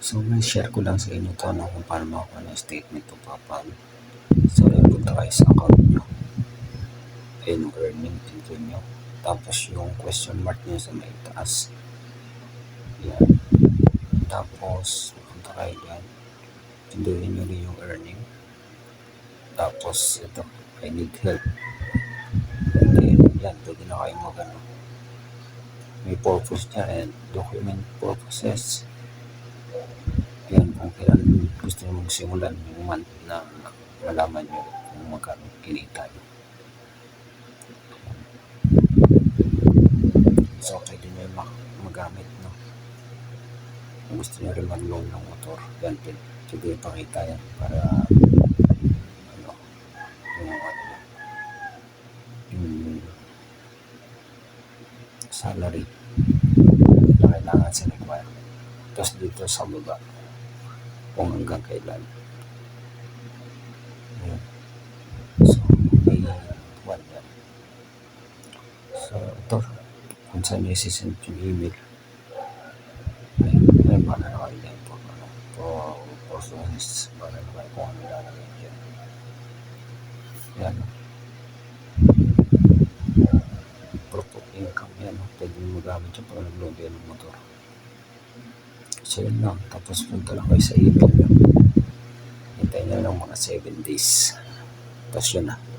So, may share ko lang sa inyo to no, kung paano makakuha ng statement to PayPal. So, yun, punta kayo sa account nyo. Ayun earning dito nyo. Tapos yung question mark nyo sa may taas. Yan. Tapos, punta kayo dyan. Pinduhin nyo rin yung earning. Tapos, ito, I need help. And then, yan, pwede na kayo mag ano. May purpose niya and document purposes. Yan, kung kailan gusto nyo magsimulan yung month na malaman nyo kung magkano kinita nyo. So, pwede nyo yung magamit, no? Kung gusto nyo rin mag-loan ng motor, yan, pwede, pwede ipakita yan para, ano, yung, ano, yung salary na kailangan sa requirement. Tapos dito sa baba, kung hanggang kailan. Ayan. So, may one yan. So, ito, kung saan nyo isi-send yung email, may, may mana na kayo dyan po, ano, po, process, mana na kayo kung ano lalagay dyan. Yan. Proof of income yan, pwede mo magamit yung pag nag-load yan ng motor. So, yun lang. Tapos punta lang kayo sa email nyo. Hintayin nyo lang mga 7 days. Tapos yun na.